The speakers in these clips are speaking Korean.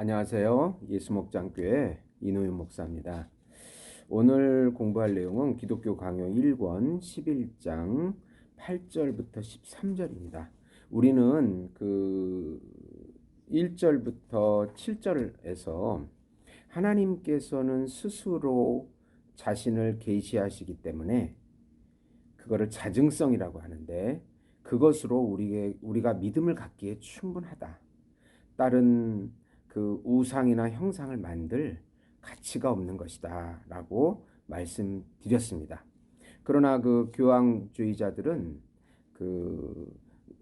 안녕하세요. 예수목장교회 이노윤 목사입니다. 오늘 공부할 내용은 기독교 강요 1권 11장 8절부터 13절입니다. 우리는 그 1절부터 7절에서 하나님께서는 스스로 자신을 계시하시기 때문에 그거를 자증성이라고 하는데 그것으로 우리의 우리가 믿음을 갖기에 충분하다. 다른 그 우상이나 형상을 만들 가치가 없는 것이다 라고 말씀드렸습니다. 그러나 그 교황주의자들은 그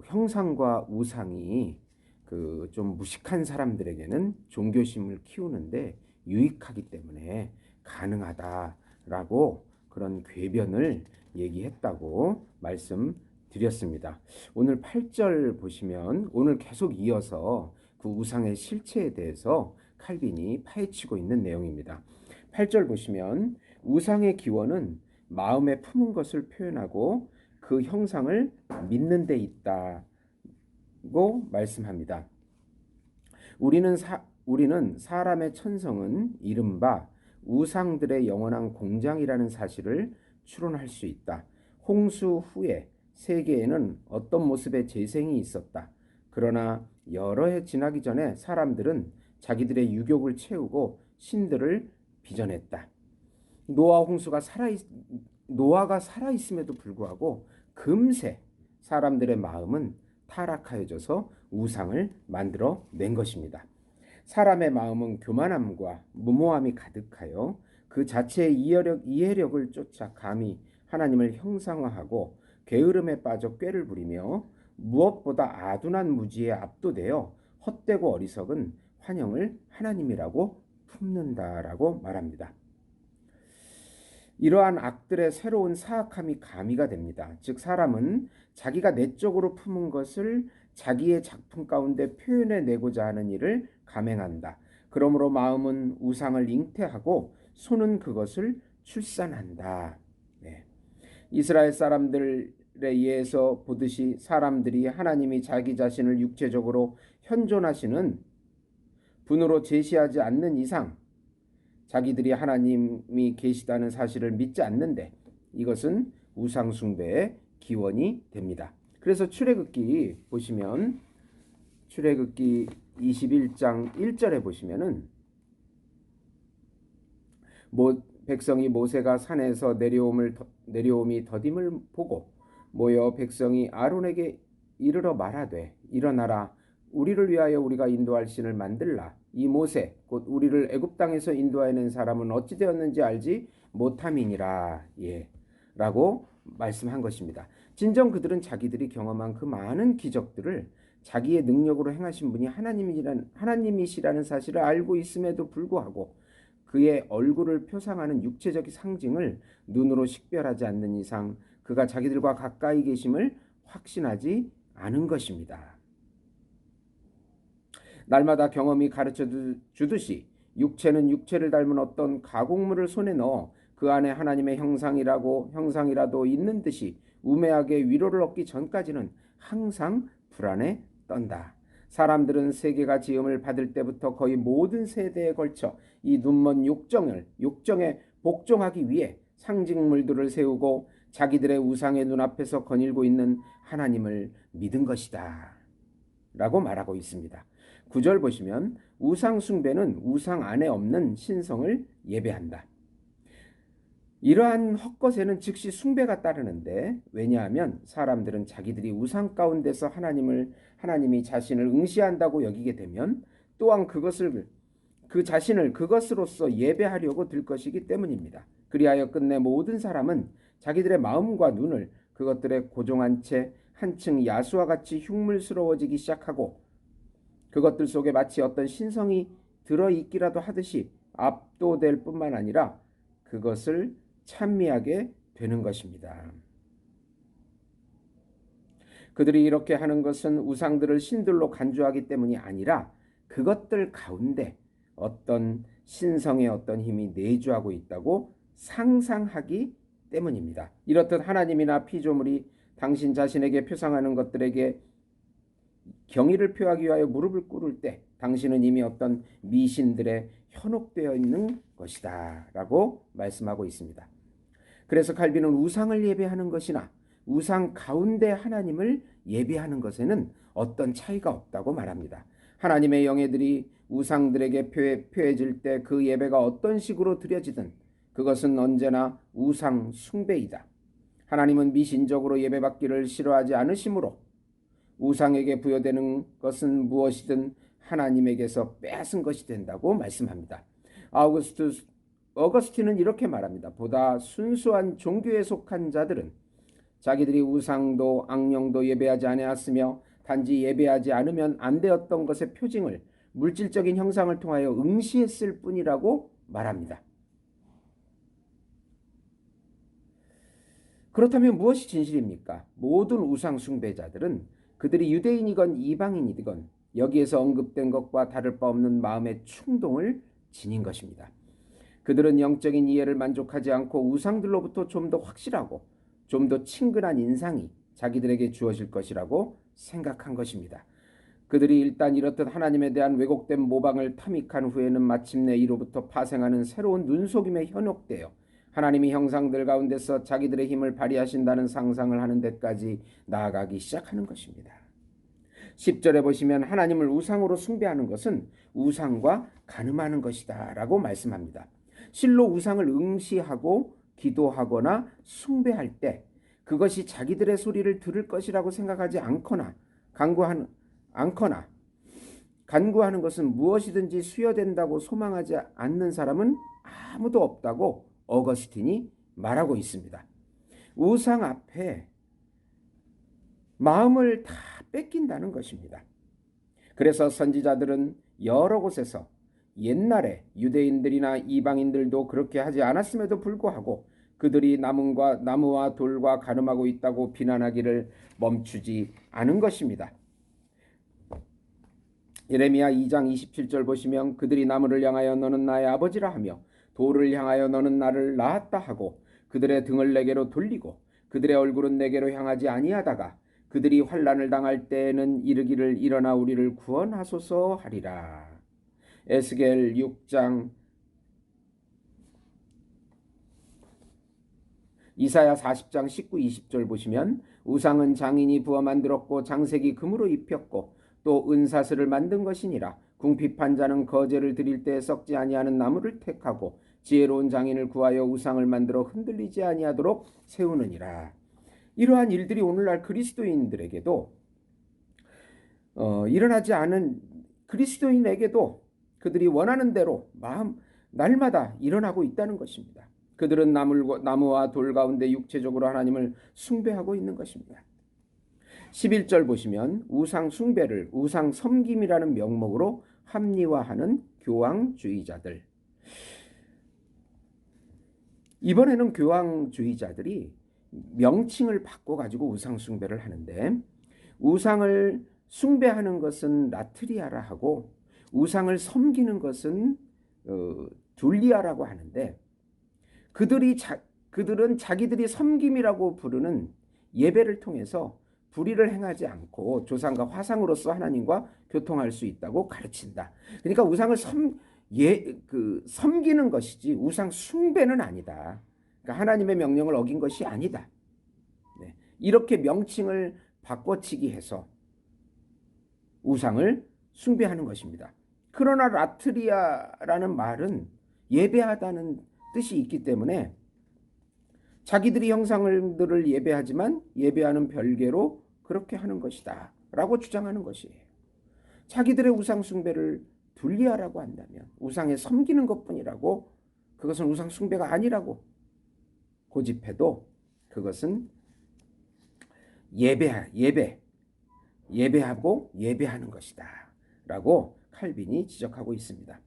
형상과 우상이 그 좀 무식한 사람들에게는 종교심을 키우는데 유익하기 때문에 가능하다라고 그런 궤변을 얘기했다고 말씀드렸습니다. 오늘 8절 보시면 오늘 계속 이어서 그 우상의 실체에 대해서 칼빈이 파헤치고 있는 내용입니다. 8절 보시면 우상의 기원은 마음에 품은 것을 표현하고 그 형상을 믿는 데 있다고 말씀합니다. 우리는 사, 우리는 사람의 천성은 이른바 우상들의 영원한 공장이라는 사실을 추론할 수 있다. 홍수 후에 세계에는 어떤 모습의 재생이 있었다. 그러나 여러 해 지나기 전에 사람들은 자기들의 유욕을 채우고 신들을 빚어냈다. 노아 홍수가 살아 노아가 살아 있음에도 불구하고 금세 사람들의 마음은 타락하여져서 우상을 만들어 낸 것입니다. 사람의 마음은 교만함과 무모함이 가득하여 그 자체의 이해력, 이해력을 쫓아 감히 하나님을 형상화하고 게으름에 빠져 꾀를 부리며 무엇보다 아둔한 무지에 압도되어 헛되고 어리석은 환영을 하나님이라고 품는다라고 말합니다. 이러한 악들의 새로운 사악함이 가미가 됩니다. 즉 사람은 자기가 내적으로 품은 것을 자기의 작품 가운데 표현해 내고자 하는 일을 감행한다. 그러므로 마음은 우상을 잉태하고 손은 그것을 출산한다. 네. 이스라엘 사람들 에 의해서 보듯이 사람들이 하나님이 자기 자신을 육체적으로 현존하시는 분으로 제시하지 않는 이상 자기들이 하나님이 계시다는 사실을 믿지 않는데 이것은 우상 숭배의 기원이 됩니다. 그래서 출애굽기 보시면 출애굽기 21장 1절에 보시면은 모, 백성이 모세가 산에서 내려옴을 내려옴이 더딤을 보고 모여 백성이 아론에게 이르러 말하되 일어나라. 우리를 위하여 우리가 인도할 신을 만들라. 이 모세 곧 우리를 애굽 땅에서 인도하는 사람은 어찌 되었는지 알지 못함이니라. 예라고 말씀한 것입니다. 진정 그들은 자기들이 경험한 그 많은 기적들을 자기의 능력으로 행하신 분이 하나님이란 하나님이시라는 사실을 알고 있음에도 불구하고 그의 얼굴을 표상하는 육체적 상징을 눈으로 식별하지 않는 이상 그가 자기들과 가까이 계심을 확신하지 않은 것입니다. 날마다 경험이 가르쳐 주듯이 육체는 육체를 닮은 어떤 가공물을 손에 넣어 그 안에 하나님의 형상이라고 형상이라도 있는 듯이 우매하게 위로를 얻기 전까지는 항상 불안에 떤다. 사람들은 세계가 지음을 받을 때부터 거의 모든 세대에 걸쳐 이 눈먼 욕정을 욕정에 복종하기 위해 상징물들을 세우고 자기들의 우상의 눈앞에서 거닐고 있는 하나님을 믿은 것이다. 라고 말하고 있습니다. 구절 보시면 우상 숭배는 우상 안에 없는 신성을 예배한다. 이러한 헛것에는 즉시 숭배가 따르는데 왜냐하면 사람들은 자기들이 우상 가운데서 하나님을 하나님이 자신을 응시한다고 여기게 되면 또한 그것을 그 자신을 그것으로서 예배하려고 들 것이기 때문입니다. 그리하여 끝내 모든 사람은 자기들의 마음과 눈을 그것들에 고정한 채 한층 야수와 같이 흉물스러워지기 시작하고 그것들 속에 마치 어떤 신성이 들어있기라도 하듯이 압도될 뿐만 아니라 그것을 찬미하게 되는 것입니다. 그들이 이렇게 하는 것은 우상들을 신들로 간주하기 때문이 아니라 그것들 가운데 어떤 신성의 어떤 힘이 내주하고 있다고 상상하기 때문입니다. 이렇듯 하나님이나 피조물이 당신 자신에게 표상하는 것들에게 경의를 표하기 위하여 무릎을 꿇을 때 당신은 이미 어떤 미신들의 현혹되어 있는 것이다. 라고 말씀하고 있습니다. 그래서 칼빈은 우상을 예배하는 것이나 우상 가운데 하나님을 예배하는 것에는 어떤 차이가 없다고 말합니다. 하나님의 영예들이 우상들에게 표해, 표해질 때 그 예배가 어떤 식으로 드려지든 그것은 언제나 우상 숭배이다. 하나님은 미신적으로 예배받기를 싫어하지 않으시므로 우상에게 부여되는 것은 무엇이든 하나님에게서 빼앗은 것이 된다고 말씀합니다. 아우구스트 어거스틴은 이렇게 말합니다. 보다 순수한 종교에 속한 자들은 자기들이 우상도 악령도 예배하지 아니하였으며 단지 예배하지 않으면 안 되었던 것의 표징을 물질적인 형상을 통하여 응시했을 뿐이라고 말합니다. 그렇다면 무엇이 진실입니까? 모든 우상 숭배자들은 그들이 유대인이건 이방인이건 여기에서 언급된 것과 다를 바 없는 마음의 충동을 지닌 것입니다. 그들은 영적인 이해를 만족하지 않고 우상들로부터 좀 더 확실하고 좀 더 친근한 인상이 자기들에게 주어질 것이라고 생각한 것입니다. 그들이 일단 이렇듯 하나님에 대한 왜곡된 모방을 탐닉한 후에는 마침내 이로부터 파생하는 새로운 눈속임에 현혹되어 하나님이 형상들 가운데서 자기들의 힘을 발휘하신다는 상상을 하는 데까지 나아가기 시작하는 것입니다. 10절에 보시면 하나님을 우상으로 숭배하는 것은 우상과 가늠하는 것이다 라고 말씀합니다. 실로 우상을 응시하고 기도하거나 숭배할 때 그것이 자기들의 소리를 들을 것이라고 생각하지 않거나 간구하는 않거나 간구하는 것은 무엇이든지 수여된다고 소망하지 않는 사람은 아무도 없다고 어거스틴이 말하고 있습니다. 우상 앞에 마음을 다 뺏긴다는 것입니다. 그래서 선지자들은 여러 곳에서 옛날에 유대인들이나 이방인들도 그렇게 하지 않았음에도 불구하고 그들이 나무와 나무와 돌과 가늠하고 있다고 비난하기를 멈추지 않은 것입니다. 예레미야 2장 27절 보시면 그들이 나무를 향하여 너는 나의 아버지라 하며 돌을 향하여 너는 나를 낳았다 하고 그들의 등을 내게로 돌리고 그들의 얼굴은 내게로 향하지 아니하다가 그들이 환란을 당할 때에는 이르기를 일어나 우리를 구원하소서 하리라. 에스겔 6장 이사야 40장 19, 20절 보시면 우상은 장인이 부어 만들었고 장색이 금으로 입혔고 또 은사슬을 만든 것이니라 궁핍한 자는 거제를 드릴 때 썩지 아니하는 나무를 택하고 지혜로운 장인을 구하여 우상을 만들어 흔들리지 아니하도록 세우느니라. 이러한 일들이 오늘날 그리스도인들에게도 어, 일어나지 않은 그리스도인에게도 그들이 원하는 대로 마음 날마다 일어나고 있다는 것입니다. 그들은 나무와 돌 가운데 육체적으로 하나님을 숭배하고 있는 것입니다. 11절 보시면 우상 숭배를 우상 섬김이라는 명목으로 합리화하는 교황주의자들. 이번에는 교황주의자들이 명칭을 바꿔 가지고 우상 숭배를 하는데 우상을 숭배하는 것은 라트리아라 하고 우상을 섬기는 것은 어, 둘리아라고 하는데 그들이 자, 그들은 자기들이 섬김이라고 부르는 예배를 통해서 불의를 행하지 않고 조상과 화상으로서 하나님과 교통할 수 있다고 가르친다. 그러니까 우상을 섬, 예, 그 섬기는 것이지 우상 숭배는 아니다. 그러니까 하나님의 명령을 어긴 것이 아니다. 네. 이렇게 명칭을 바꿔치기 해서 우상을 숭배하는 것입니다. 그러나 라트리아라는 말은 예배하다는 뜻이 있기 때문에 자기들이 형상들을 예배하지만 예배하는 별개로 그렇게 하는 것이다. 라고 주장하는 것이에요. 자기들의 우상 숭배를 분리하라고 한다면 우상에 섬기는 것뿐이라고 그것은 우상 숭배가 아니라고 고집해도 그것은 예배 예배 예배하고 예배하는 것이다라고 칼빈이 지적하고 있습니다.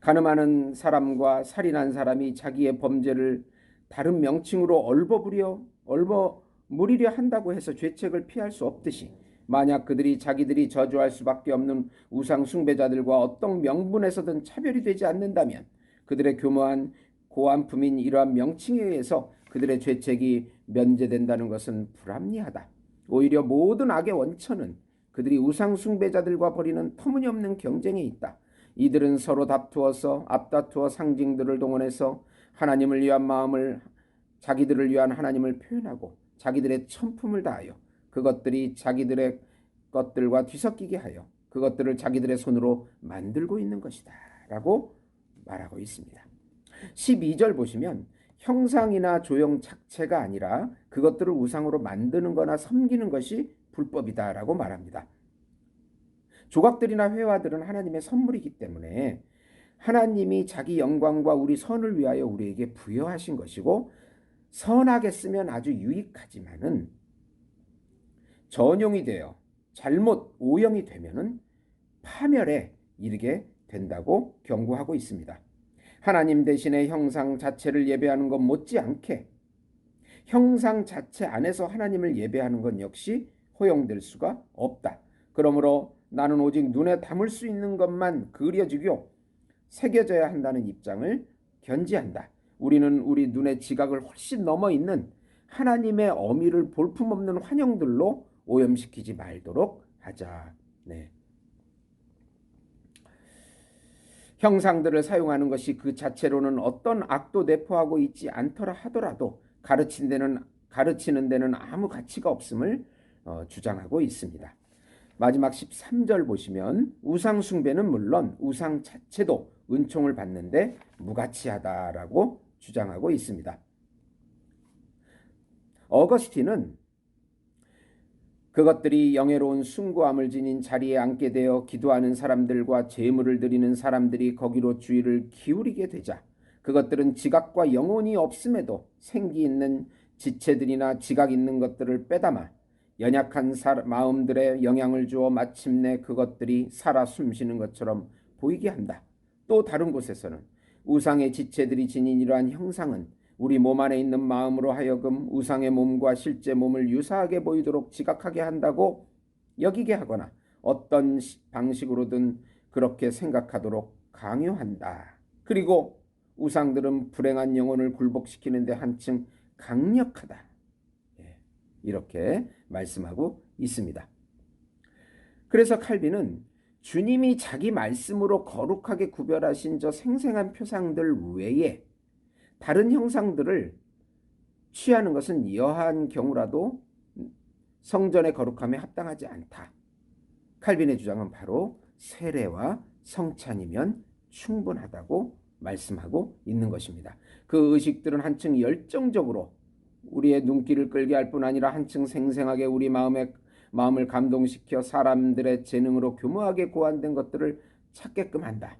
가늠하는 사람과 살인한 사람이 자기의 범죄를 다른 명칭으로 얼버무려 얼버무리려 한다고 해서 죄책을 피할 수 없듯이 만약 그들이 자기들이 저주할 수밖에 없는 우상 숭배자들과 어떤 명분에서든 차별이 되지 않는다면 그들의 교묘한 고안품인 이러한 명칭에 의해서 그들의 죄책이 면제된다는 것은 불합리하다. 오히려 모든 악의 원천은 그들이 우상 숭배자들과 벌이는 터무니없는 경쟁에 있다. 이들은 서로 다투어서 앞다투어 상징들을 동원해서 하나님을 위한 마음을 자기들을 위한 하나님을 표현하고 자기들의 천품을 다하여 그것들이 자기들의 것들과 뒤섞이게 하여 그것들을 자기들의 손으로 만들고 있는 것이다. 라고 말하고 있습니다. 12절 보시면 형상이나 조형 자체가 아니라 그것들을 우상으로 만드는 거나 섬기는 것이 불법이다 라고 말합니다. 조각들이나 회화들은 하나님의 선물이기 때문에 하나님이 자기 영광과 우리 선을 위하여 우리에게 부여하신 것이고 선하게 쓰면 아주 유익하지만은 전용이 되어 잘못 오염이 되면은 파멸에 이르게 된다고 경고하고 있습니다. 하나님 대신에 형상 자체를 예배하는 것 못지않게 형상 자체 안에서 하나님을 예배하는 것 역시 허용될 수가 없다. 그러므로 나는 오직 눈에 담을 수 있는 것만 그려지고 새겨져야 한다는 입장을 견지한다. 우리는 우리 눈의 지각을 훨씬 넘어 있는 하나님의 어미를 볼품없는 환영들로 오염시키지 말도록 하자. 네. 형상들을 사용하는 것이 그 자체로는 어떤 악도 내포하고 있지 않더라 하더라도 가르치는 데는 가르치는 데는 아무 가치가 없음을 어, 주장하고 있습니다. 마지막 13절 보시면 우상 숭배는 물론 우상 자체도 은총을 받는데 무가치하다라고 주장하고 있습니다. 어거스틴은 그것들이 영예로운 숭고함을 지닌 자리에 앉게 되어 기도하는 사람들과 제물을 드리는 사람들이 거기로 주의를 기울이게 되자 그것들은 지각과 영혼이 없음에도 생기 있는 지체들이나 지각 있는 것들을 빼담아 연약한 마음들의 영향을 주어 마침내 그것들이 살아 숨쉬는 것처럼 보이게 한다. 또 다른 곳에서는 우상의 지체들이 지닌 이러한 형상은 우리 몸 안에 있는 마음으로 하여금 우상의 몸과 실제 몸을 유사하게 보이도록 지각하게 한다고 여기게 하거나 어떤 방식으로든 그렇게 생각하도록 강요한다. 그리고 우상들은 불행한 영혼을 굴복시키는데 한층 강력하다. 예, 이렇게 말씀하고 있습니다. 그래서 칼빈은 주님이 자기 말씀으로 거룩하게 구별하신 저 생생한 표상들 외에 다른 형상들을 취하는 것은 여한 경우라도 성전의 거룩함에 합당하지 않다. 칼빈의 주장은 바로 세례와 성찬이면 충분하다고 말씀하고 있는 것입니다. 그 의식들은 한층 열정적으로 우리의 눈길을 끌게 할 뿐 아니라 한층 생생하게 우리 마음에 마음을 감동시켜 사람들의 재능으로 교묘하게 고안된 것들을 찾게끔 한다.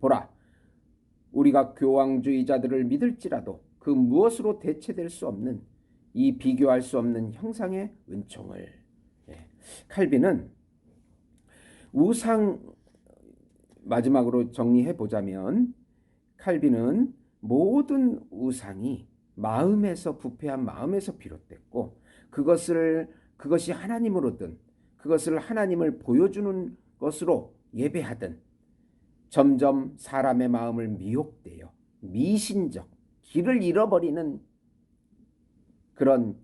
보라, 우리가 교황주의자들을 믿을지라도 그 무엇으로 대체될 수 없는 이 비교할 수 없는 형상의 은총을 예. 칼빈은 우상 마지막으로 정리해 보자면 칼빈은 모든 우상이 마음에서 부패한 마음에서 비롯됐고 그것을 그것이 하나님으로든 그것을 하나님을 보여주는 것으로 예배하든 점점 사람의 마음을 미혹되어 미신적 길을 잃어버리는 그런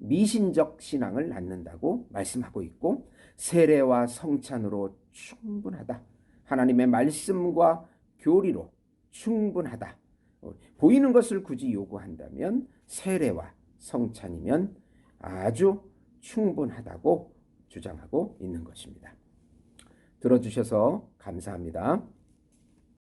미신적 신앙을 낳는다고 말씀하고 있고 세례와 성찬으로 충분하다. 하나님의 말씀과 교리로 충분하다. 보이는 것을 굳이 요구한다면 세례와 성찬이면 아주 충분하다고 주장하고 있는 것입니다. 들어주셔서 감사합니다.